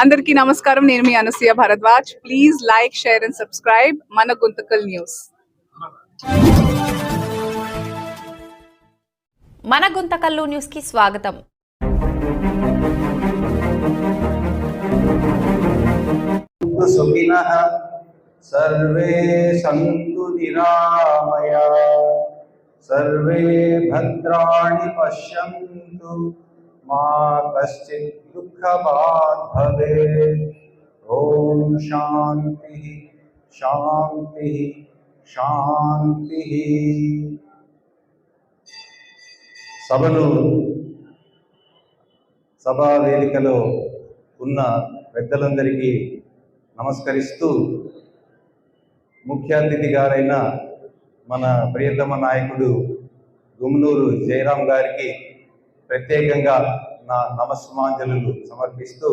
అందరికీ నమస్కారం. నేను మీ Anasuya Bharadwaj. Please like share and subscribe మన గుంతకల్ న్యూస్. మన గుంతకల్లు న్యూస్కి స్వాగతం. సుఖినః సర్వే సంతు నిరామయ సర్వే భద్రాణి పశ్యంతు मा कश्चित् दुःखभाग् भवेत् ॐ शान्तिः शान्तिः शान्तिः సభను సభా వేదికలో ఉన్న పెద్దలందరికీ నమస్కరిస్తూ ముఖ్య అతిథి గారైన మన ప్రియతమ నాయకుడు గుమ్నూరు జయరాం గారికి ప్రత్యేకంగా నా నమస్మాంజలు సమర్పిస్తూ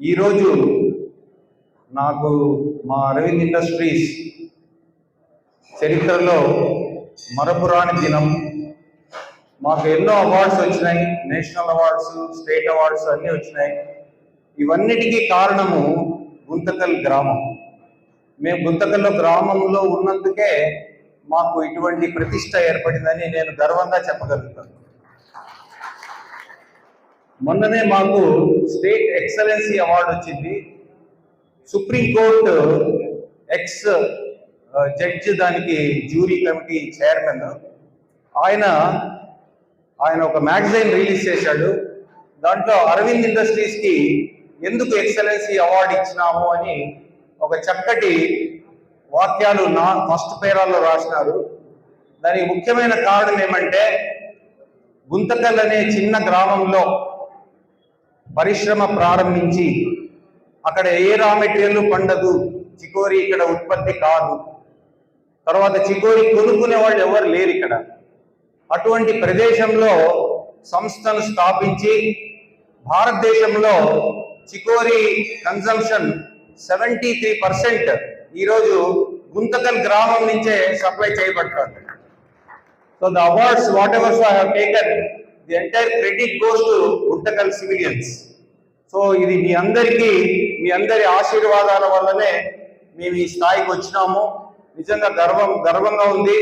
ఈరోజు నాకు మా అరవింద్ ఇండస్ట్రీస్ చరిత్రలో మరపురాని దినం. మాకు ఎన్నో అవార్డ్స్ వచ్చినాయి. నేషనల్ అవార్డ్స్ స్టేట్ అవార్డ్స్ అన్నీ వచ్చినాయి. ఇవన్నిటికీ కారణము గుంతకల్ గ్రామం. మేము గుంతకల్లో గ్రామంలో ఉన్నందుకే మాకు ఇటువంటి ప్రతిష్ట ఏర్పడిందని నేను గర్వంగా చెప్పగలుగుతాను. మొన్ననే మాకు స్టేట్ ఎక్సలెన్సీ అవార్డు వచ్చింది. సుప్రీంకోర్టు ఎక్స్ జడ్జ్ దానికి జ్యూరీ కమిటీ చైర్మన్. ఆయన ఆయన ఒక మ్యాగజైన్ రిలీజ్ చేశాడు. దాంట్లో అరవింద్ ఇండస్ట్రీస్కి ఎందుకు ఎక్సలెన్సీ అవార్డు ఇచ్చినాము అని ఒక చక్కటి వాక్యాలు నా ఫస్ట్ పేరాల్లో రాసినారు. దానికి ముఖ్యమైన కారణం ఏమంటే గుంతకల్ అనే చిన్న గ్రామంలో పరిశ్రమ ప్రారంభించి అక్కడ ఏ రా మెటీరియల్ పండదు చికోరి ఇక్కడ ఉత్పత్తి కాదు. తర్వాత చికోరి కొనుక్కునే వాళ్ళు ఎవరు లేరు ఇక్కడ. అటువంటి ప్రదేశంలో సంస్థను స్థాపించి భారతదేశంలో chicory consumption seventy three percent ఈరోజు గుంతకల్ గ్రామం నుంచే సప్లై చేయబడుతుంది so the awards whatever I have taken the entire credit goes to Guntakal civilians so ఇది మీ అందరికీ మీ అందరి ఆశీర్వాదాల వల్లనే మేము ఈ స్థాయికి వచ్చినాము. నిజంగా గర్వం గర్వంగా ఉంది.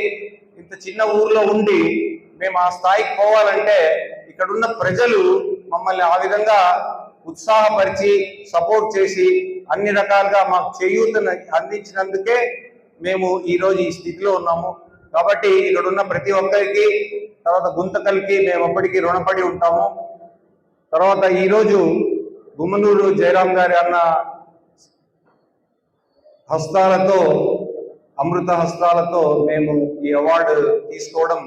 ఇంత చిన్న ఊర్లో ఉండి మేము ఆ స్థాయికి పోవాలంటే ఇక్కడున్న ప్రజలు మమ్మల్ని ఆ విధంగా ఉత్సాహపరిచి సపోర్ట్ చేసి అన్ని రకాలుగా మాకు చేయూతను అందించినందుకే మేము ఈరోజు ఈ స్థితిలో ఉన్నాము. కాబట్టి ఇక్కడ ఉన్న ప్రతి ఒక్కరికి తర్వాత గుంతకల్కి మేము ఎప్పటికీ రుణపడి ఉంటాము. తర్వాత ఈరోజు గుమ్మనూరు జయరాం గారి అన్న హస్తాలతో అమృత హస్తాలతో మేము ఈ అవార్డు తీసుకోవడం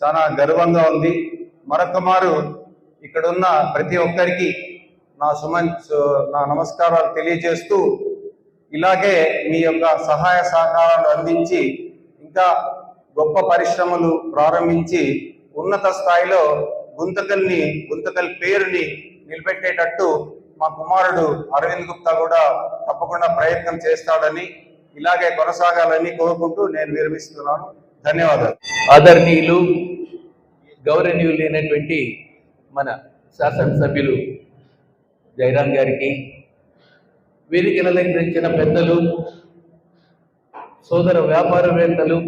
చాలా గర్వంగా ఉంది. మరొక మారు ఇక్కడున్న ప్రతి ఒక్కరికి నా సుమన్ నా నమస్కారాలు తెలియజేస్తూ ఇలాగే మీ యొక్క సహాయ సహకారాలు అందించి ఇంకా గొప్ప పరిశ్రమలు ప్రారంభించి ఉన్నత స్థాయిలో గుంతకల్ని గుంతకల్ పేరుని నిలబెట్టేటట్టు మా కుమారుడు అరవింద్ గుప్తా కూడా తప్పకుండా ప్రయత్నం చేస్తాడని ఇలాగే కొనసాగాలని కోరుకుంటూ నేను విరమిస్తున్నాను. ధన్యవాదాలు. ఆదరణీయులు గౌరవనీయులైనటువంటి మన శాసనసభ్యులు జయరాం గారికి వేదికను అలంకరించిన పెద్దలు సోదర వ్యాపారవేత్తలు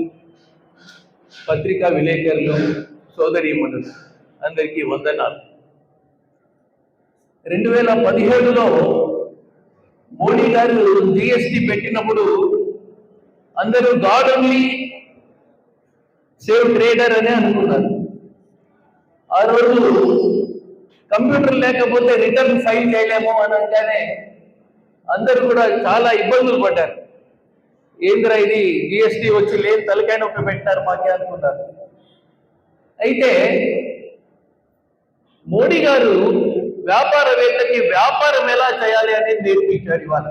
పత్రికా విలేకరులు సోదరీమణులు అందరికీ వందనాలు. రెండు వేల పదిహేడులో మోడీ గారు జిఎస్టి పెట్టినప్పుడు అందరూ గాడ్ ఓన్లీ సేవ్ ట్రేడర్ అనే అనుకున్నారు. ఆ రోజు కంప్యూటర్ లేకపోతే రిటర్న్ ఫైల్ చేయలేము అని అనగానే అందరూ కూడా చాలా ఇబ్బందులు పడ్డారు. ఏందిరా ఇది? జిఎస్టి వచ్చి లేని తలకాయ నొప్పి పెట్టారు మాకే అనుకున్నారు. అయితే మోడీ గారు వ్యాపారవేత్తకి వ్యాపారం ఎలా చేయాలి అనేది నేర్పించారు ఇవాళ.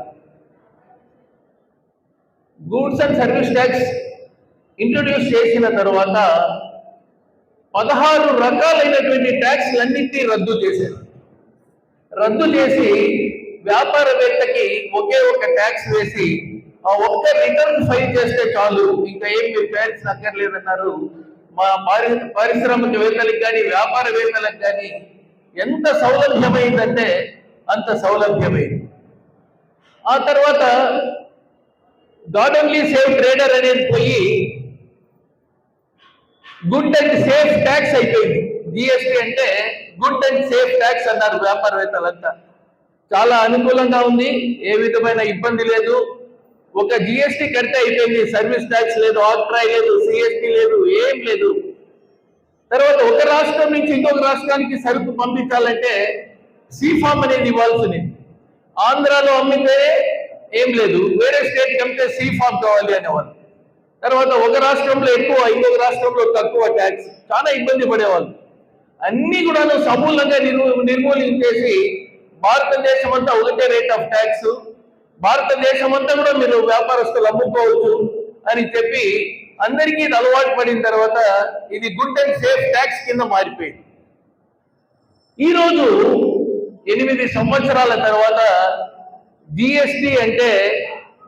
Goods and service tax introduce చేసిన తర్వాత పదహారు రకాలైనటువంటి ట్యాక్స్లన్నింటినీ రద్దు చేశారు. రద్దు చేసి వ్యాపారవేత్తకి ఒకే ఒక ట్యాక్స్ వేసి ఆ ఒక్క రిటర్న్ ఫైల్ చేస్తే చాలు. ఇంకా ఏం మీరు పేరెంట్స్ అక్కర్లేదన్నారు మా పారి పారిశ్రామికవేత్తలకు కానీ వ్యాపారవేత్తలకు కానీ ఎంత సౌలభ్యమైందంటే అంత సౌలభ్యమైంది. ఆ తర్వాత గాడ్ ఓన్లీ సేఫ్ ట్రేడర్ అనేది పోయి గుడ్ అండ్ సేఫ్ ట్యాక్స్ అయిపోయింది. జిఎస్టి అంటే గుడ్ అండ్ సేఫ్ ట్యాక్స్ అన్నారు వ్యాపారవేత్తలంతా. చాలా అనుకూలంగా ఉంది. ఏ విధమైన ఇబ్బంది లేదు. ఒక జిఎస్టి కడితే అయిపోయింది. సర్వీస్ ట్యాక్స్ లేదు ఆక్ట్రాయ్ లేదు సిఎస్టి లేదు ఏం లేదు. తర్వాత ఒక రాష్ట్రం నుంచి ఇంకొక రాష్ట్రానికి సరుకు పంపించాలంటే ఫామ్ అనేది ఇవ్వాల్సింది. ఆంధ్రాలో అమ్మితే ఏం లేదు. వేరే స్టేట్ అమ్మితే ఫామ్ కావాలి అనేవాళ్ళు. తర్వాత ఒక రాష్ట్రంలో ఎక్కువ ఇంకొక రాష్ట్రంలో తక్కువ ట్యాక్స్ చాలా ఇబ్బంది పడేవాళ్ళు. అన్ని కూడా సమూలంగా నిర్మూ నిర్మూలించేసి భారతదేశం అంతా ఒకటే రేట్ ఆఫ్ ట్యాక్స్ భారతదేశం అంతా కూడా మీరు వ్యాపారస్తులు అమ్ముకోవచ్చు అని చెప్పి అందరికీ ఇది అలవాటు పడిన తర్వాత ఇది గుడ్ అండ్ సేఫ్ ట్యాక్స్ కింద మారిపోయింది. ఈరోజు ఎనిమిది సంవత్సరాల తర్వాత జిఎస్టి అంటే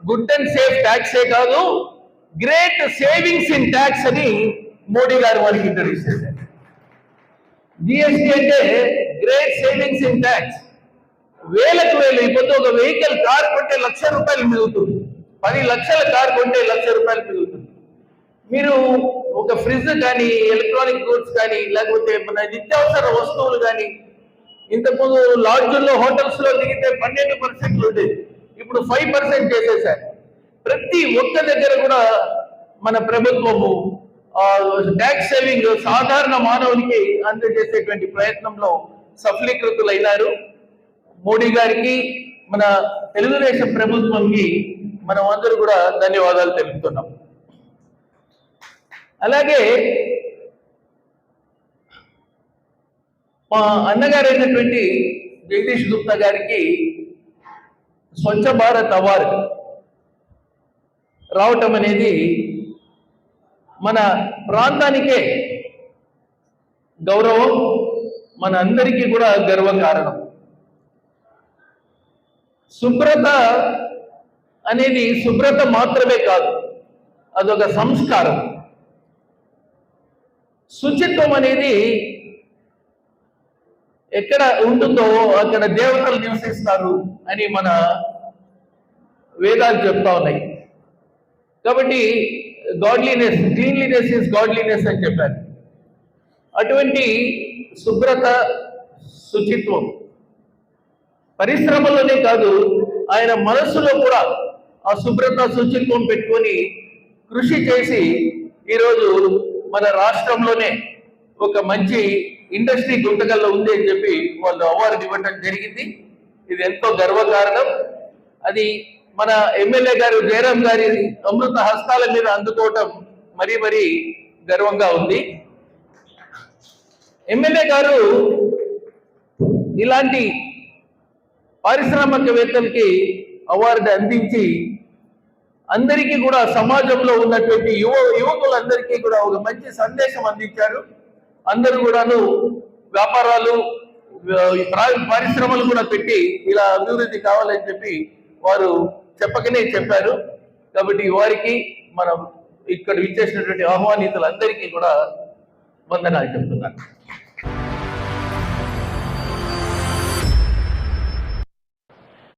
గుడ్ అండ్ సేఫ్ ట్యాక్సే కాదు గ్రేట్ సేవింగ్స్ ఇన్ ట్యాక్స్ అని మోడీ గారు మనకి ఇంట్రడ్యూస్ చేశారు. జిఎస్టి అంటే గ్రేట్ సేవింగ్స్ ఇన్ ట్యాక్స్. వేలకు వేలు ఇప్పుడు ఒక వెహికల్ కార్ కొంటే లక్ష రూపాయలు మిగులుతుంది. పది లక్షల కార్ కొంటే లక్ష రూపాయలు మిగులుతుంది. మీరు ఒక ఫ్రిడ్జ్ కానీ ఎలక్ట్రానిక్ గూడ్స్ కానీ లేకపోతే మన నిత్యావసర వస్తువులు కానీ ఇంతకుముందు లాడ్జుల్లో హోటల్స్లో దిగితే పన్నెండు పర్సెంట్లు ఉండేది ఇప్పుడు ఫైవ్ పర్సెంట్ చేసేసారు. ప్రతి ఒక్క దగ్గర కూడా మన ప్రభుత్వము ట్యాక్స్ సేవింగ్ సాధారణ మానవునికి అందజేసేటువంటి ప్రయత్నంలో సఫలీకృతులైనారు. మోడీ గారికి మన తెలుగుదేశం ప్రభుత్వంకి మనం అందరూ కూడా ధన్యవాదాలు తెలుపుతున్నాం. అలాగే మా అన్నగారైనటువంటి జగదీష్ గుప్తా గారికి స్వచ్ఛ భారత్ అవార్డు రావటం అనేది మన ప్రాంతానికే గౌరవం మన అందరికీ కూడా గర్వకారణం శుభ్రత అనేది శుభ్రత మాత్రమే కాదు అదొక సంస్కారం. శుచిత్వం అనేది ఎక్కడ ఉంటుందో అక్కడ దేవతలు నివసిస్తారు అని మన వేదాలు చెప్తా ఉన్నాయి. కాబట్టి గాడ్లీనెస్ క్లీన్లీనెస్ ఇస్ గాడ్లీనెస్ అని చెప్పారు. అటువంటి శుభ్రత శుచిత్వం. పరిశ్రమలోనే కాదు ఆయన మనస్సులో కూడా ఆ శుభ్రత శుచిత్వం పెట్టుకొని కృషి చేసి ఈరోజు మన రాష్ట్రంలోనే ఒక మంచి ఇండస్ట్రీ గుంతకల్లో ఉంది అని చెప్పి వాళ్ళు అవార్డు ఇవ్వటం జరిగింది. ఇది ఎంతో గర్వకారణం. అది మన ఎమ్మెల్యే గారు జయరాం గారి అమృత హస్తాల మీద అందుకోవటం మరీ మరీ గర్వంగా ఉంది. ఎమ్మెల్యే గారు ఇలాంటి పారిశ్రామికవేత్తలకి అవార్డు అందించి అందరికీ కూడా సమాజంలో ఉన్నటువంటి యువ యువకులందరికీ కూడా ఒక మంచి సందేశం అందించారు. అందరూ కూడాను వ్యాపారాలు పరిశ్రమలు కూడా పెట్టి ఇలా అభివృద్ధి కావాలని చెప్పి వారు చెప్పకనే చెప్పారు. కాబట్టి వారికి మనం ఇక్కడ విచ్చేసినటువంటి ఆహ్వానితులందరికీ కూడా వందనాలు చెప్తున్నాను.